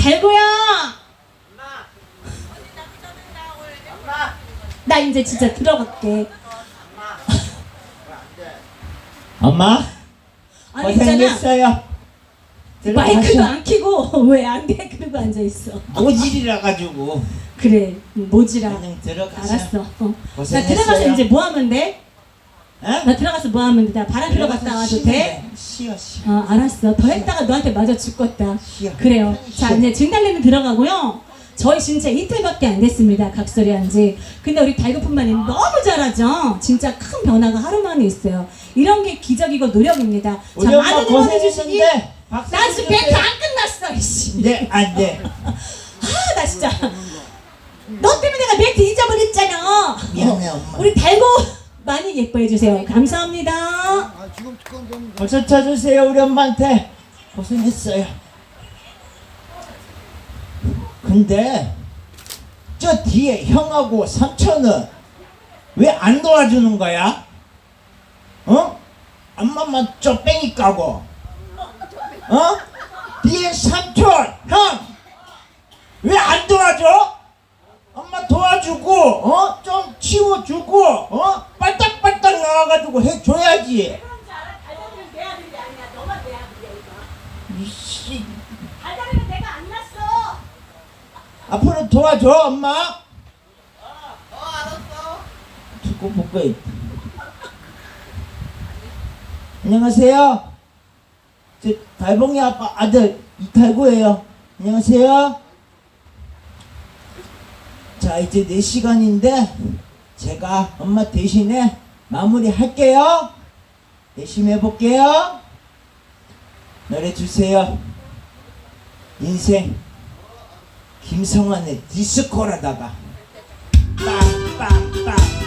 달고야. 나 이제 진짜 들어갈게. 엄마 아니 있잖아. 고생했어요. 마이크도. 안 켜고 왜 안 돼? 그러고 앉아 있어. 모질이라 가지고 그래 모지라. 그냥 들어가셔. 알았어. 어. 나 고생했어요. 들어가서 이제 뭐 하면 돼? 어? 나 들어가서 뭐 하면 돼? 나 바람 피러 갔다 와도 돼? 쉬어 쉬어. 어 알았어. 더 했다가 너한테 맞아 죽겠다. 쉬어. 그래요. 자. 이제 진달래는 들어가고요. 저희 진짜 이틀밖에 안 됐습니다. 각설이 한지. 근데 우리 달고품만이 너무 잘하죠. 진짜 큰 변화가 하루 만에 있어요. 이런 게 기적이고 노력입니다. 자 우리 엄마 많은 응원해 주시기. 고생했는데 박수 나 지금. 멘트 안 끝났어. 이씨. 네, 안 돼. 아, 나 진짜. 너 때문에 내가 멘트 잊어버렸잖아. 미안해, 엄마. 우리 달고 많이 예뻐해 주세요. 감사합니다. 아 지금 특검 좀 박수 쳐주세요, 우리 엄마한테. 고생했어요. 근데 저 뒤에 형하고 삼촌은 왜 안 도와주는 거야? 어? 엄마만 쪼뺑이 까고 어? 뒤에 삼촌, 형! 왜 안 도와줘? 엄마 도와주고 어? 좀 치워주고 어? 빨딱빨딱 나와가지고 해줘야지. 앞으로 도와줘 엄마 어 알았어 듣고 볼거 안녕하세요 저 달봉이 아빠 아들 이탈구예요 안녕하세요 자 이제 4시간인데 제가 엄마 대신에 마무리 할게요. 열심히 해볼게요. 노래 주세요. 인생 김성환의 디스코라다가. 빵빵빵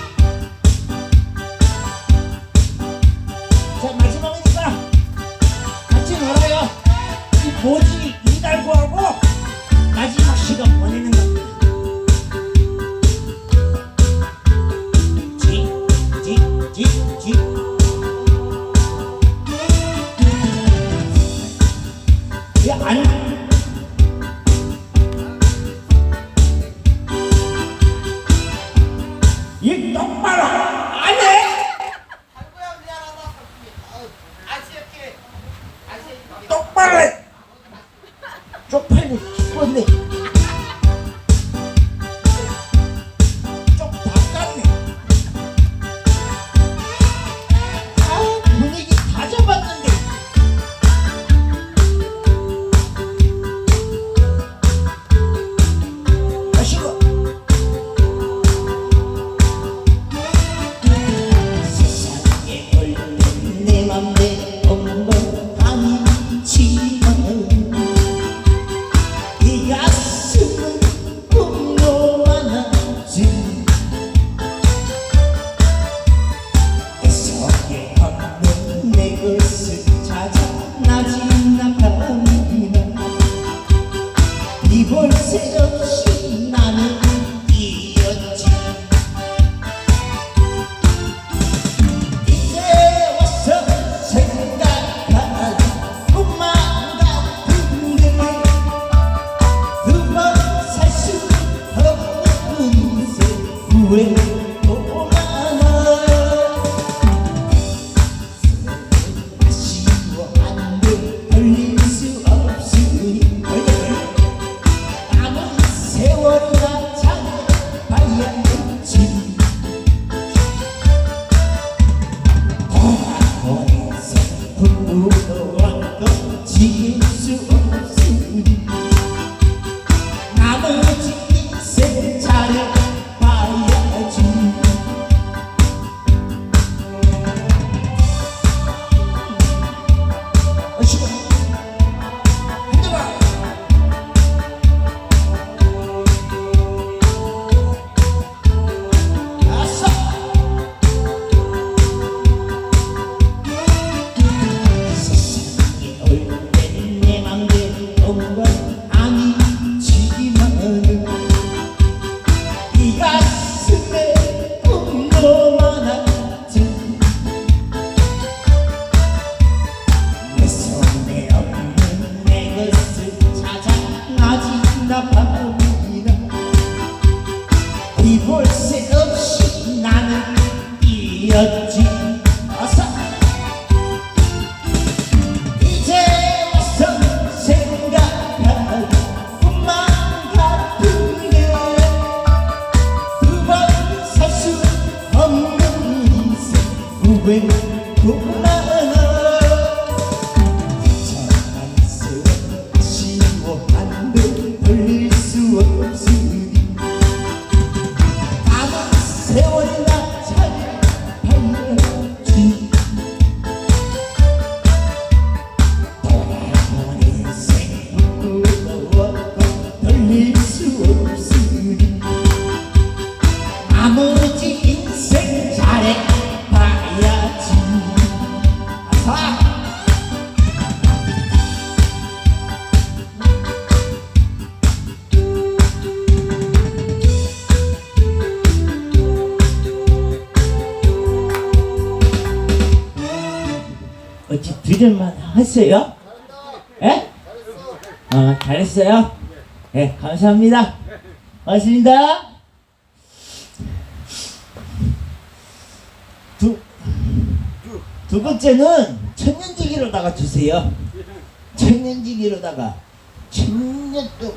아무지 인생 잘해 봐야지 아사 어찌 들을만 하세요? 예? 아 잘했어요? 예 감사합니다 고맙습니다 두 번째는 천년지기로다가 주세요. 천년지기로다가 천년 동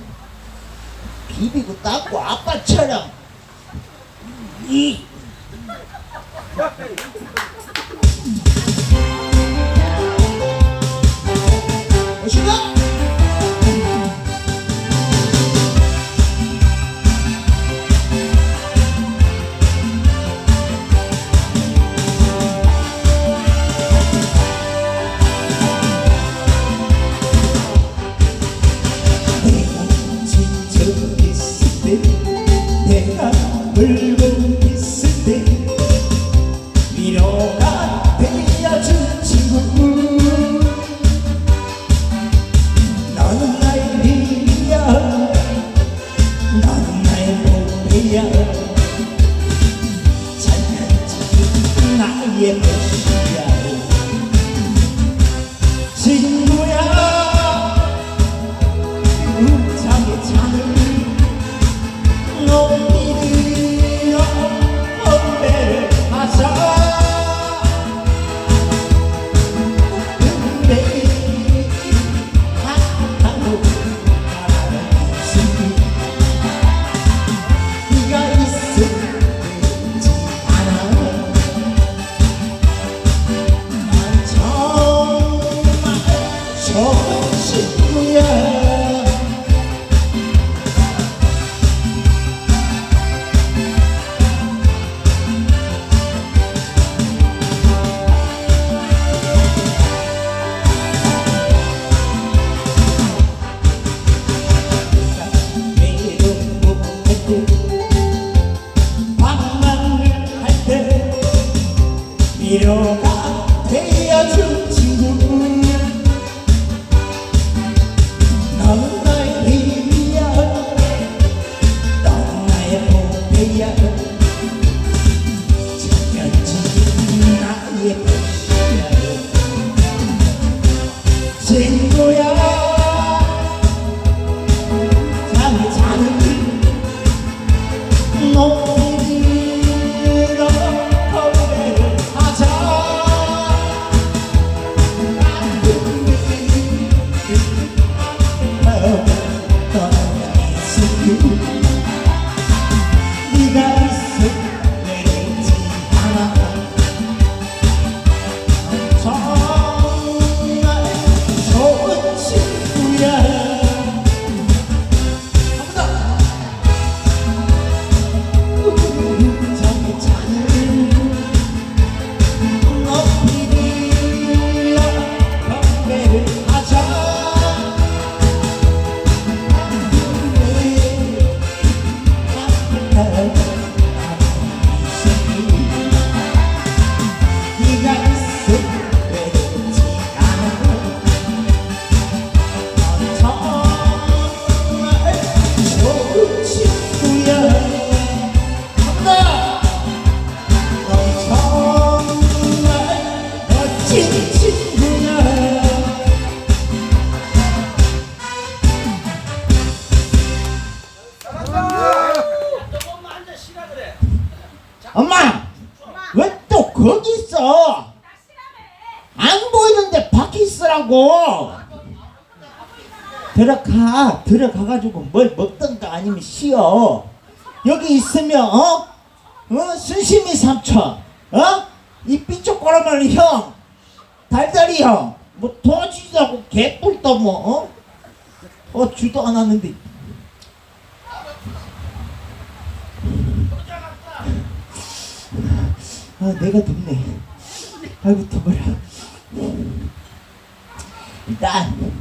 비비고 닦고 아빠처럼 이 오시고 쉬라고 들어가 들어가가지고 뭘 먹던가 아니면 쉬어 여기 있으면 어? 어? 순심이 삼촌 어? 이 삐쪽 꼬라마는 형 달달이 형뭐 도와주지도 않고 개뿔도 뭐 어? 어 주도 안 하는데 아 내가 덥네 아이고 더워라 일단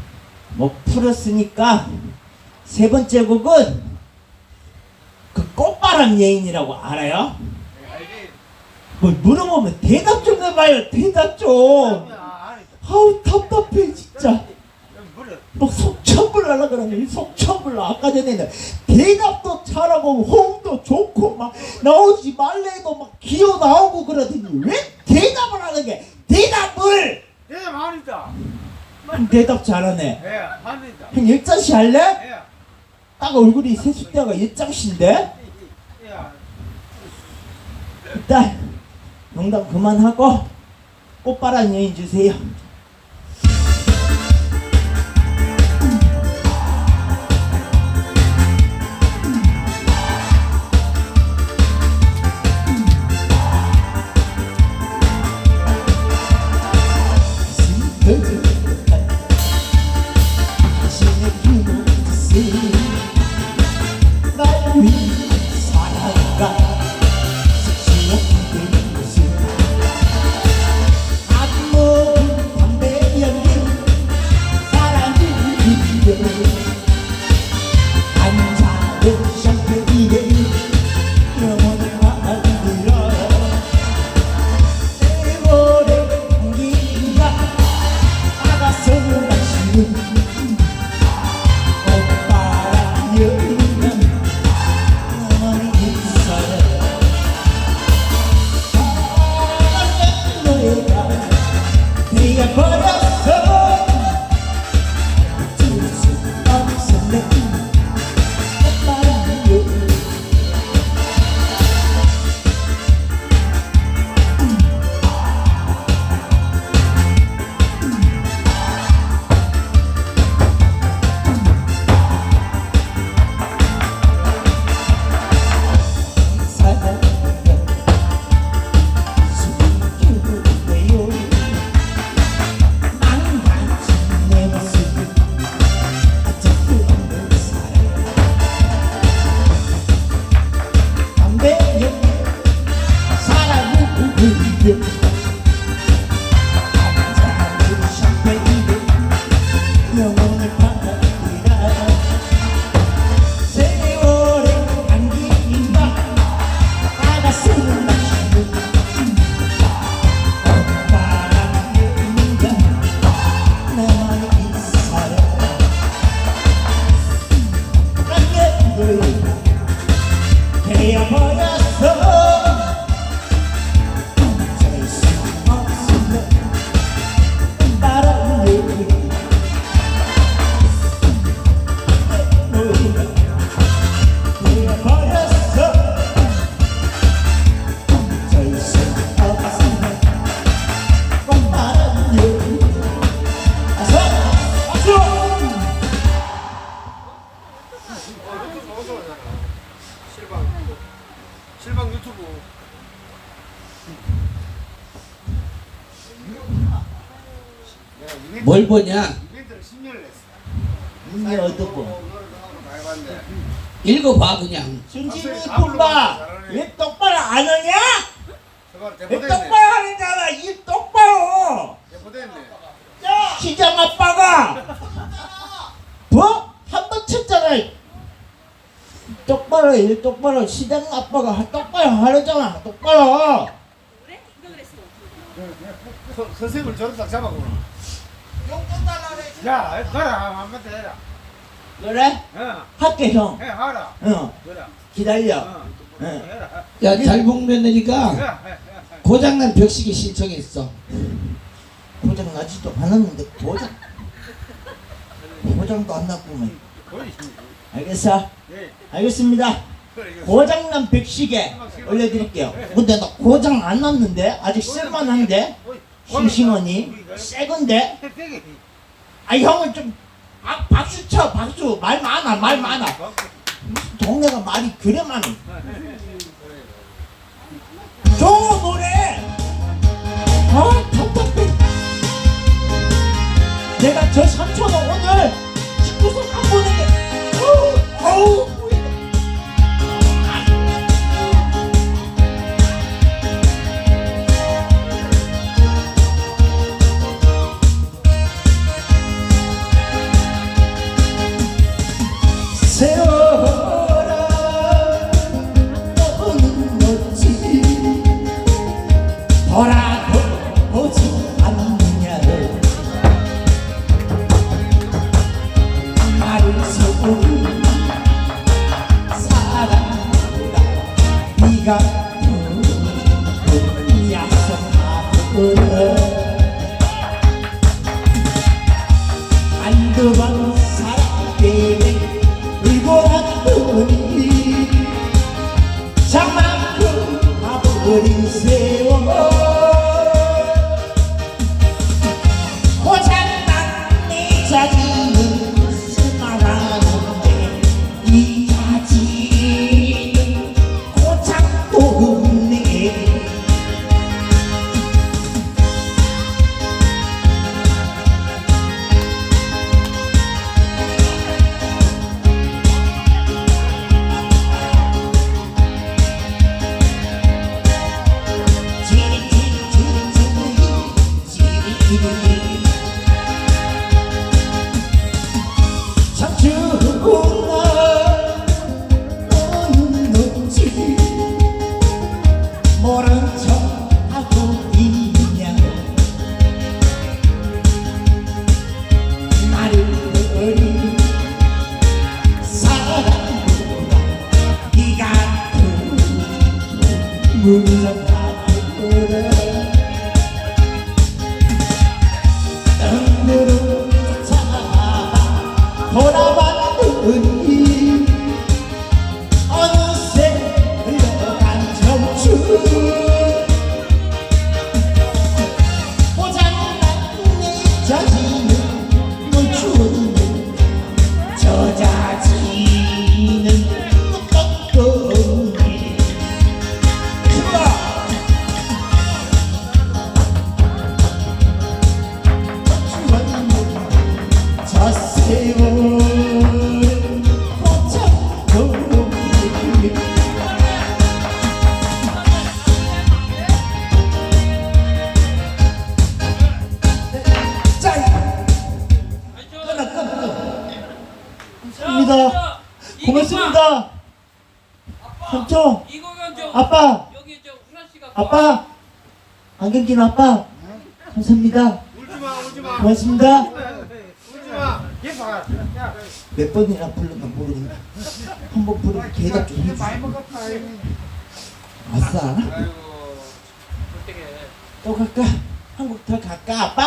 목 풀었으니까 세 번째 곡은 그 꽃바람 여인이라고 알아요? 뭐 물어보면 대답 좀 해봐요 대답 좀. 아우 답답해 진짜. 막 속천불 하려 그러네 속천불. 아까 전에는 대답도 잘하고 호응도 좋고 막 나오지 말래도 막 기어 나오고 그러더니 왜 대답을 하는 게 대답을! 예, 아니다. 대답 잘하네 예, 아니다. 형 열장씨 할래? 예, 딱 얼굴이 세숫대가 열장씨인데 예. 일단 농담 그만하고 꽃바람 여인 주세요 사 뭘 보냐? 이벤트를 10년을 했어. 눈이 어둡고 많이 봤네. 읽어봐 그냥. 순진이 뿔봐 왜 똑바로 안 하냐? 왜. 똑바로 하는잖아 이 똑바로 대포됐네. 시장 아빠가 뭐? 한번 쳤잖아 똑바로 해 똑바로 시장 아빠가 하- 똑바로 하려잖아 똑바로 서- 선생님을 저를 딱 잡아보 라. 야, 가라. 한번 더 해라. 그래? 어, 할게 형 해, 하라. 어, 그래. 기다려 어, 응. 해라. 야 달봉 며느리가 야, 해, 해, 해. 고장난 벽식이 신청했어. 고장 나지도 않았는데 고장 고장도 안 났구만 거의, 알겠어? 예. 알겠습니다 그래, 이거. 고장난 백시계 올려드릴게요 근데 나 고장 안 났는데 아직 쓸만한데 거의- 싱싱하니? 새 건데? 되게 아 형은 좀 아, 박수 쳐 박수. 말 많아 말 많아. 무슨 동네가 말이 그래 많아. 좋은 노래. 아 내가 저 삼촌은 오늘 네 쫓아가 돌아봤 고맙습니다. 고맙습니다. 삼촌 아빠. 아빠 안경 낀 아빠. 감사합니다. 울지마 울지마. 고맙습니다. 몇 번이나 부르나 모르겠네 한번 부르면 대답 좀 해주세요 아싸. 또 갈까? 한국 더 갈까 아빠?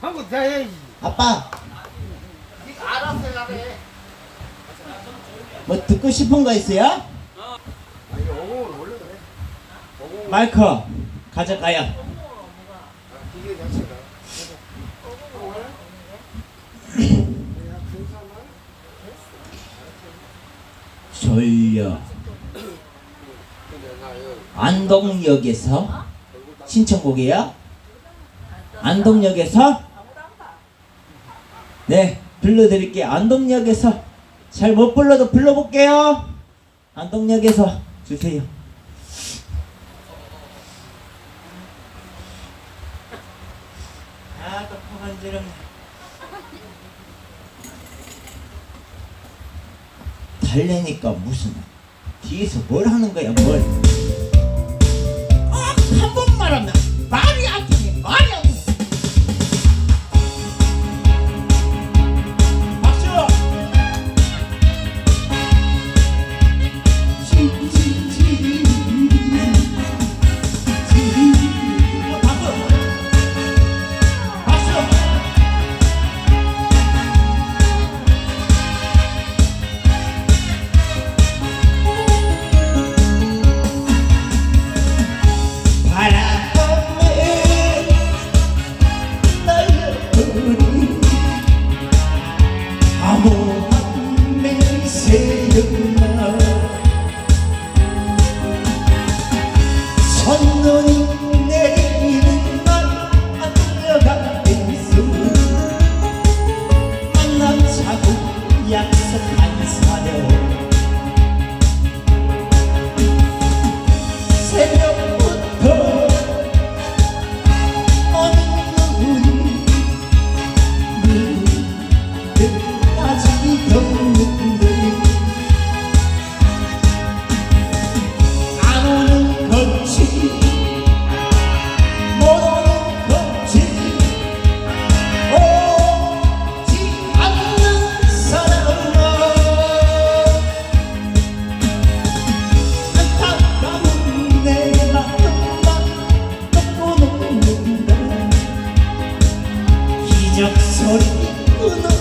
한국 대야지. 아빠. 알았어 잘해 뭐 듣고 싶은 거 있어요? 아니 오공은 원래 그래 마이크 가져가요 기계 자체가 졸려 안동역에서 신청곡이에요? 안동역에서? 네 불러드릴게요 안동역에서 잘 못 불러도 불러볼게요. 안동역에서 주세요. 아 또 포간지럽네. 달래니까 무슨 뒤에서 뭘 하는 거야 뭘? 기적